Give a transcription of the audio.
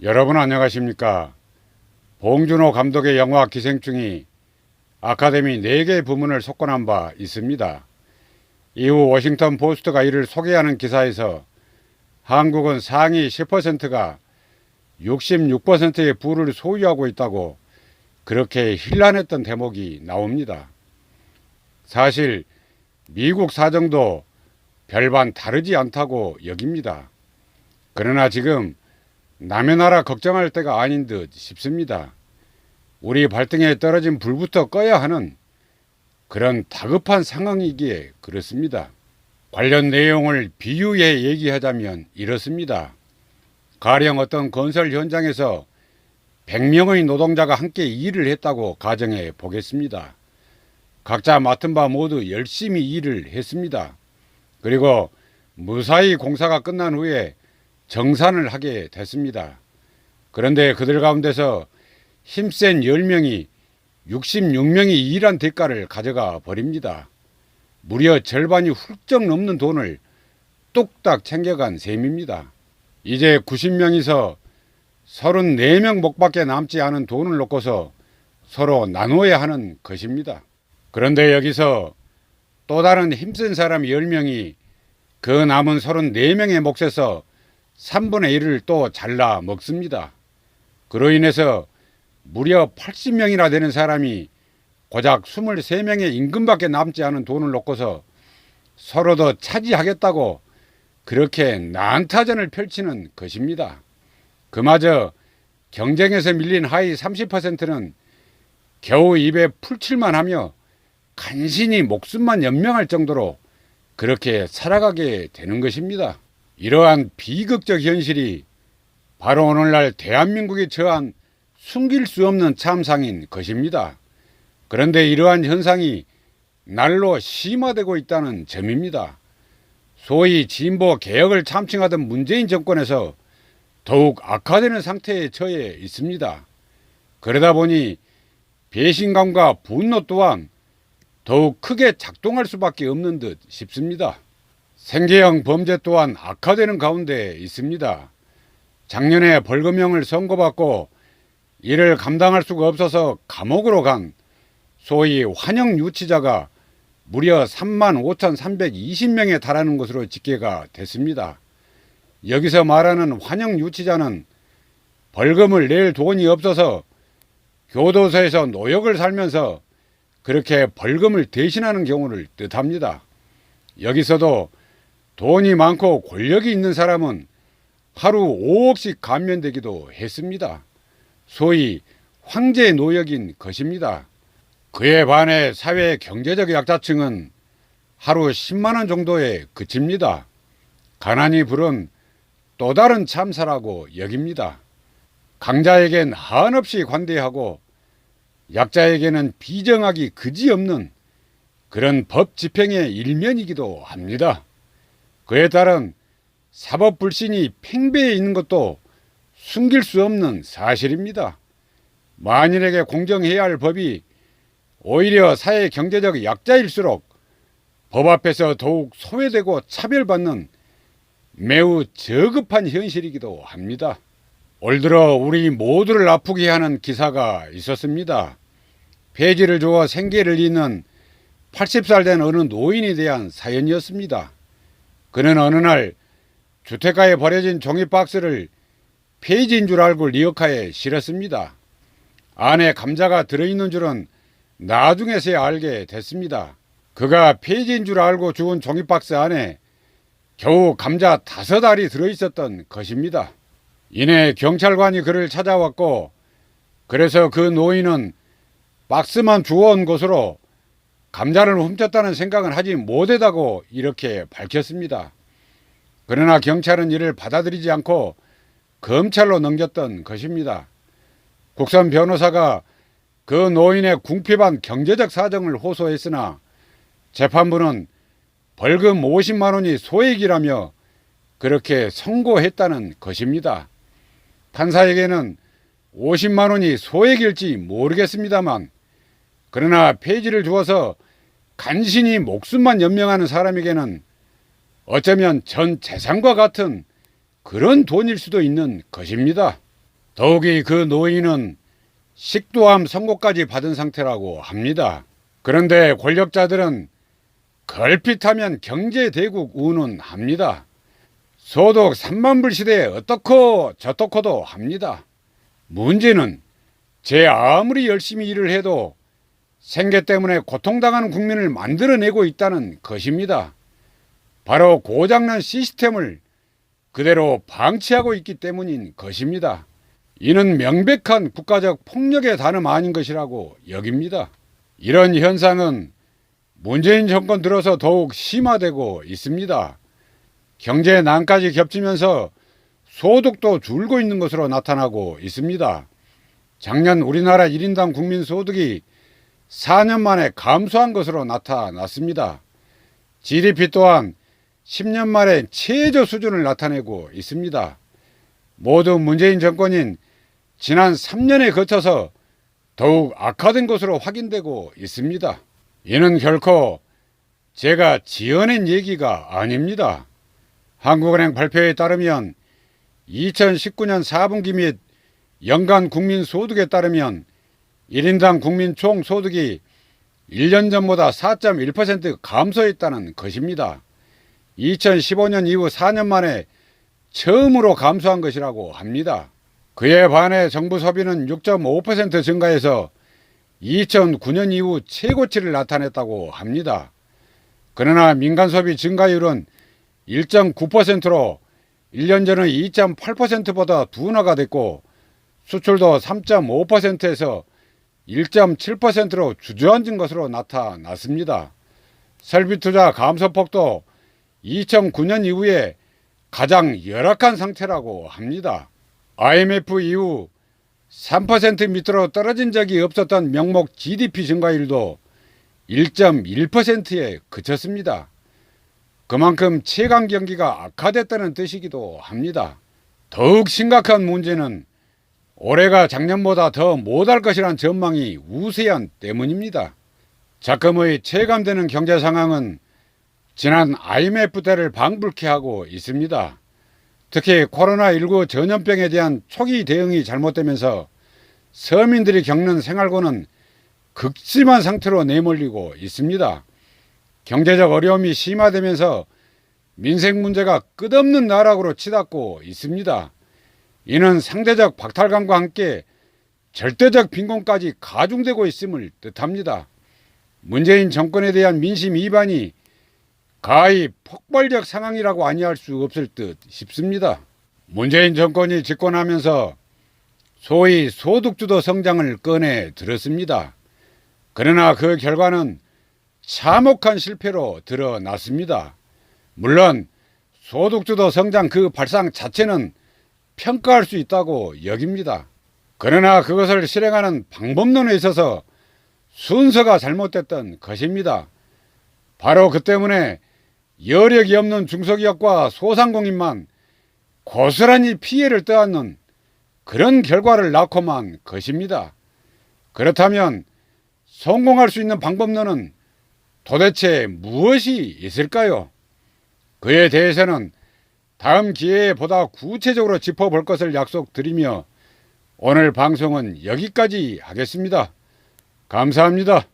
여러분 안녕하십니까? 봉준호 감독의 영화 기생충이 아카데미 4개 부문을 석권한 바 있습니다. 이후 워싱턴 포스트가 이를 소개하는 기사에서 한국은 상위 10%가 66%의 부를 소유하고 있다고 그렇게 힐난했던 대목이 나옵니다. 사실 미국 사정도 별반 다르지 않다고 여깁니다. 그러나 지금 남의 나라 걱정할 때가 아닌 듯 싶습니다. 우리 발등에 떨어진 불부터 꺼야 하는 그런 다급한 상황이기에 그렇습니다. 관련 내용을 비유해 얘기하자면 이렇습니다. 가령 어떤 건설 현장에서 100명의 노동자가 함께 일을 했다고 가정해 보겠습니다. 각자 맡은 바 모두 열심히 일을 했습니다. 그리고 무사히 공사가 끝난 후에 정산을 하게 됐습니다. 그런데 그들 가운데서 힘센 10명이 66명이 일한 대가를 가져가 버립니다. 무려 절반이 훌쩍 넘는 돈을 뚝딱 챙겨간 셈입니다. 이제 90명이서 34명 목밖에 남지 않은 돈을 놓고서 서로 나눠야 하는 것입니다. 그런데 여기서 또 다른 힘센 사람 10명이 그 남은 34명의 몫에서 3분의 1을 또 잘라 먹습니다. 그로 인해서 무려 80명이나 되는 사람이 고작 23명의 임금밖에 남지 않은 돈을 놓고서 서로 더 차지하겠다고 그렇게 난타전을 펼치는 것입니다. 그마저 경쟁에서 밀린 하위 30%는 겨우 입에 풀칠만 하며 간신히 목숨만 연명할 정도로 그렇게 살아가게 되는 것입니다. 이러한 비극적 현실이 바로 오늘날 대한민국이 처한 숨길 수 없는 참상인 것입니다. 그런데 이러한 현상이 날로 심화되고 있다는 점입니다. 소위 진보 개혁을 참칭하던 문재인 정권에서 더욱 악화되는 상태에 처해 있습니다. 그러다 보니 배신감과 분노 또한 더욱 크게 작동할 수밖에 없는 듯 싶습니다. 생계형 범죄 또한 악화되는 가운데 있습니다. 작년에 벌금형을 선고받고 이를 감당할 수가 없어서 감옥으로 간 소위 환영 유치자가 무려 3만 5,320명에 달하는 것으로 집계가 됐습니다. 여기서 말하는 환영 유치자는 벌금을 낼 돈이 없어서 교도소에서 노역을 살면서 그렇게 벌금을 대신하는 경우를 뜻합니다. 여기서도 돈이 많고 권력이 있는 사람은 하루 5억씩 감면되기도 했습니다. 소위 황제 노역인 것입니다. 그에 반해 사회 경제적 약자층은 하루 10만 원 정도에 그칩니다. 가난이 부른 또 다른 참사라고 여깁니다. 강자에겐 한없이 관대하고 약자에게는 비정하기 그지없는 그런 법 집행의 일면이기도 합니다. 그에 따른 사법 불신이 팽배해 있는 것도 숨길 수 없는 사실입니다. 만인에게 공정해야 할 법이 오히려 사회 경제적 약자일수록 법 앞에서 더욱 소외되고 차별받는 매우 저급한 현실이기도 합니다. 올 들어 우리 모두를 아프게 하는 기사가 있었습니다. 폐지를 주어 생계를 잇는 80살 된 어느 노인에 대한 사연이었습니다. 그는 어느 날 주택가에 버려진 종이 박스를 폐지인 줄 알고 리어카에 실었습니다. 안에 감자가 들어있는 줄은 나중에서야 알게 됐습니다. 그가 폐지인 줄 알고 주운 종이 박스 안에 겨우 감자 다섯 알이 들어있었던 것입니다. 이내 경찰관이 그를 찾아왔고 그래서 그 노인은 박스만 주워온 것으로 감자를 훔쳤다는 생각은 하지 못했다고 이렇게 밝혔습니다. 그러나 경찰은 이를 받아들이지 않고 검찰로 넘겼던 것입니다. 국선 변호사가 그 노인의 궁핍한 경제적 사정을 호소했으나 재판부는 벌금 50만 원이 소액이라며 그렇게 선고했다는 것입니다. 판사에게는 50만 원이 소액일지 모르겠습니다만 그러나 폐지를 주어서 간신히 목숨만 연명하는 사람에게는 어쩌면 전 재산과 같은 그런 돈일 수도 있는 것입니다. 더욱이 그 노인은 식도암 선고까지 받은 상태라고 합니다. 그런데 권력자들은 걸핏하면 경제대국 운운합니다. 소득 3만 불 시대에 어떻고 저떻고도 합니다. 문제는 제 아무리 열심히 일을 해도 생계 때문에 고통당하는 국민을 만들어내고 있다는 것입니다. 바로 고장난 시스템을 그대로 방치하고 있기 때문인 것입니다. 이는 명백한 국가적 폭력의 단음 아닌 것이라고 여깁니다. 이런 현상은 문재인 정권 들어서 더욱 심화되고 있습니다. 경제 난까지 겹치면서 소득도 줄고 있는 것으로 나타나고 있습니다. 작년 우리나라 1인당 국민 소득이 4년 만에 감소한 것으로 나타났습니다. GDP 또한 10년 만에 최저 수준을 나타내고 있습니다. 모두 문재인 정권인 지난 3년에 거쳐서 더욱 악화된 것으로 확인되고 있습니다. 이는 결코 제가 지어낸 얘기가 아닙니다. 한국은행 발표에 따르면 2019년 4분기 및 연간 국민 소득에 따르면 1인당 국민 총 소득이 1년 전보다 4.1% 감소했다는 것입니다. 2015년 이후 4년 만에 처음으로 감소한 것이라고 합니다. 그에 반해 정부 소비는 6.5% 증가해서 2009년 이후 최고치를 나타냈다고 합니다. 그러나 민간 소비 증가율은 1.9%로 1년 전의 2.8%보다 둔화가 됐고 수출도 3.5%에서 1.7%로 주저앉은 것으로 나타났습니다. 설비 투자 감소폭도 2009년 이후에 가장 열악한 상태라고 합니다. IMF 이후 3% 밑으로 떨어진 적이 없었던 명목 GDP 증가율도 1.1%에 그쳤습니다. 그만큼 최강 경기가 악화됐다는 뜻이기도 합니다. 더욱 심각한 문제는 올해가 작년보다 더 못할 것이란 전망이 우세한 때문입니다. 작금의 체감되는 경제 상황은 지난 IMF 때를 방불케 하고 있습니다. 특히 코로나19 전염병에 대한 초기 대응이 잘못되면서 서민들이 겪는 생활고는 극심한 상태로 내몰리고 있습니다. 경제적 어려움이 심화되면서 민생 문제가 끝없는 나락으로 치닫고 있습니다. 이는 상대적 박탈감과 함께 절대적 빈곤까지 가중되고 있음을 뜻합니다. 문재인 정권에 대한 민심 이반이 가히 폭발적 상황이라고 아니할 수 없을 듯 싶습니다. 문재인 정권이 집권하면서 소위 소득주도 성장을 꺼내 들었습니다. 그러나 그 결과는 참혹한 실패로 드러났습니다. 물론 소득주도 성장 그 발상 자체는 평가할 수 있다고 여깁니다. 그러나 그것을 실행하는 방법론에 있어서 순서가 잘못됐던 것입니다. 바로 그 때문에 여력이 없는 중소기업과 소상공인만 고스란히 피해를 떠안는 그런 결과를 낳고만 것입니다. 그렇다면 성공할 수 있는 방법론은 도대체 무엇이 있을까요? 그에 대해서는 다음 기회에 보다 구체적으로 짚어볼 것을 약속드리며 오늘 방송은 여기까지 하겠습니다. 감사합니다.